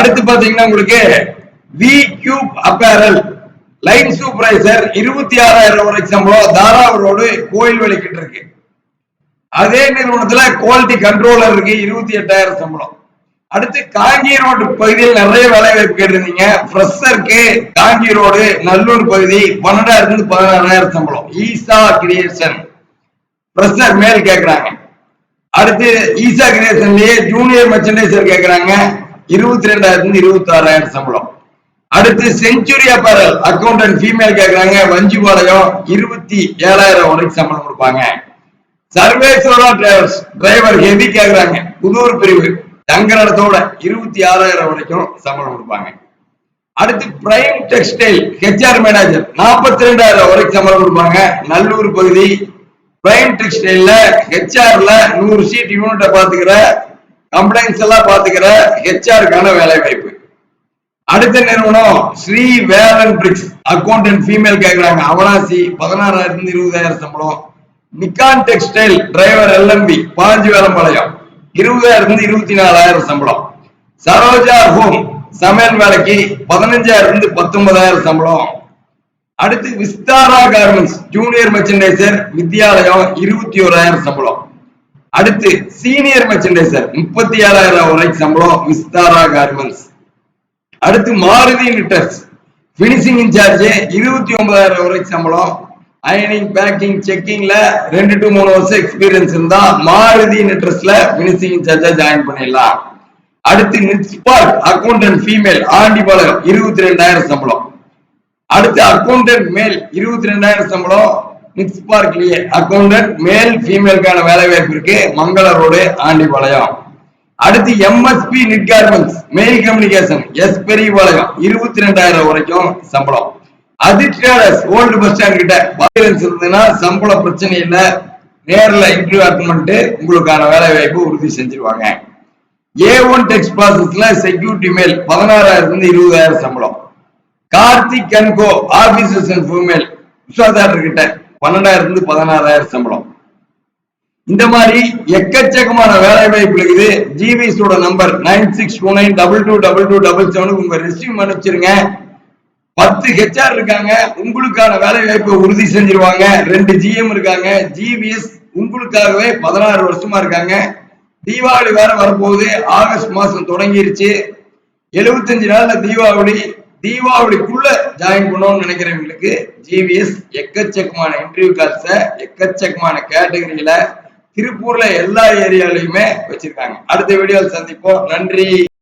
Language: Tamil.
அடுத்து பாத்தீங்கன்னா உங்களுக்கு V cube apparel line supervisor இருபத்தி ஆறாயிரம் வரைக்கும் சம்பளம் தாராவூர் ரோடு கோயில் வலிக்கிட்டு இருக்கு. அதே நிறுவனத்துல குவாலிட்டி கண்ட்ரோலர் இருக்கு இருபத்தி எட்டாயிரம் சம்பளம். அடுத்து காங்கி ரோடு பகுதியில் நிறைய வேலை வாய்ப்பு கேட்டிருந்தீங்க. ஃப்ரெஷருக்கு காங்கி ரோடு நல்லூர் பகுதி பன்னெண்டாயிரத்துல இருந்து பதினாறாயிரம் சம்பளம். ஈசா கிரியேஷன் ஃப்ரெஷர் மேல் கேக்குறாங்க. அடுத்து ஈசா கிரியேஷன்லயே ஜூனியர் மெர்ச்சன்டைசர் கேக்குறாங்க. இருபத்தி ரெண்டாயிரத்துல இருந்து இருபத்தி ஆறாயிரம் சம்பளம். அடுத்து செஞ்சுரி அப்பரல் அக்கௌண்டன்ட் ஃபீமேல் கேக்குறாங்க. வஞ்சிபாளையம் இருபத்தி ஏழாயிரம் வரைக்கும் சம்பளம் கொடுப்பாங்க. சர்வேஸ்வரா டிரைவர்ஸ் டிரைவர் ஹெவி கேக்குறாங்க. புதூர் பிரிவு தங்கரடத்தோட இருபத்தி ஆறாயிரம் வரைக்கும் சம்பளம் கொடுப்பாங்க. அடுத்து பிரைம் டெக்ஸ்டைல் ஹெச்ஆர் மேனேஜர் நாற்பத்தி ரெண்டாயிரம் வரைக்கும் சம்பளம் கொடுப்பாங்க. நல்லூர் பகுதி பிரைம் டெக்ஸ்டைல்ல ஹெச்ஆர்ல நூறு சீட் யூனிட்டை பாத்துக்கிற கம்ப்ளைண்ட்ஸ் எல்லாம் பாத்துக்கிற ஹெச்ஆருக்கான வேலை வாய்ப்பு அடுத்த நிறுவனம் Sri Velan bricks accountant female கேக்குறாங்க. அவனாசி பதினாறாயிரத்தி இருபதாயிரம் சம்பளம். நிக்கான் டெக்ஸ்டைல் டிரைவர் எல்எம்பி பாஞ்சு வேலம்பாளையம் இருபதாயிரம் இருபத்தி நாலாயிரம் சம்பளம். சரோஜா ஹோம் சமையல் வேலைக்கு பதினஞ்சாயிரம் இருந்து பத்தொன்பதாயிரம் சம்பளம். அடுத்து Vistara garments junior merchandiser Vidyalayam இருபத்தி ஓராயிரம் சம்பளம். அடுத்து சீனியர் மெர்ச்சன்டைசர் முப்பத்தி ஏழாயிரம் வரைக்கும் சம்பளம் விஸ்தாரா கார்மெண்ட்ஸ் அடுத்து மாருதி நிட்டர்ஸ் பினிஷிங் இன்சார்ஜ் இருபத்தி ஒன்பதாயிரம் வரைக்கும் சம்பளம். அயனிங் பேக்கிங் செக்கிங்ல ரெண்டு டு மூணு வருஷம் எக்ஸ்பீரியன்ஸ் இருந்தா மாருதி நிட்ரஸ்ல பினிஷிங் இன்சார்ஜா ஜாயின் பண்ணிடலாம். அடுத்து நிட்ஸ்பார்க் அக்கௌண்டன்ட் ஃபீமேல் ஆண்டிபாளையம் இருபத்தி ரெண்டாயிரம் சம்பளம். அடுத்து அக்கௌண்டன்ட் மேல் இருபத்தி ரெண்டாயிரம் சம்பளம். நிட்ஸ் பார்க்லி அக்கௌண்டன்ட் மேல் ஃபீமேலுக்கான வேலை வாய்ப்பு இருக்கு. மங்கள ரோடு ஆண்டிபாளையம். அடுத்து MSP knit garments male communication S Periyapalayam இருபத்தி ரெண்டாயிரம் வரைக்கும் சம்பளம். அதிர்ஷ்டாரஸ் ஓல்டு பஸ் ஸ்டாண்ட் கிட்ட பாலியன்ஸ் இருந்ததுன்னா சம்பள பிரச்சனை இல்லை. நேரில் இன்டர்வியூ அட்டன் பண்ணிட்டு உங்களுக்கான வேலை வாய்ப்பு உறுதி செஞ்சிருவாங்க. ஏ ஒன் டெக்ஸ் ப்ராசஸ்ல செக்யூரிட்டி மேல் பதினாறாயிரத்துல இருந்து இருபதாயிரம் சம்பளம். கார்த்திக் கன்கோ ஆபீசர்ஸ் அண்ட் ஃபீமேல் விஸ்வாதாரர் கிட்ட பன்னெண்டாயிரத்துல இருந்து பதினாறாயிரம் சம்பளம். இந்த மாதிரி எக்கச்சக்கமான வேலை வாய்ப்பு இருக்குது. ஜிவிஸோட number nine six two nine double two double two double செவனுக்கு உங்க ரெஸ்யூம் அனுப்பிச்சிருங்க. பத்து ஹெச்ஆர் இருக்காங்க. உங்களுக்கான வேலை வாய்ப்பை உறுதி செஞ்சிருவாங்க. ரெண்டு ஜிஎம் இருக்காங்க. ஜிவிஎஸ் உங்களுக்காகவே பதினாறு வருஷமா இருக்காங்க. தீபாவளி வேற வரப்போகுது. ஆகஸ்ட் மாசம் தொடங்கிருச்சு. எழுபத்தஞ்சு நாள்ல தீபாவளி தீபாவளிக்குள்ள ஜாயின் பண்ணணும்னு நினைக்கிறவங்களுக்கு ஜிவிஎஸ் எக்கச்சக்கமான இன்டர்வியூ கால்ஸ எக்கச்சக்கமான கேட்டகரியில திருப்பூர்ல எல்லா ஏரியாலையுமே வச்சிருக்காங்க. அடுத்த வீடியோவில் சந்திப்போம். நன்றி.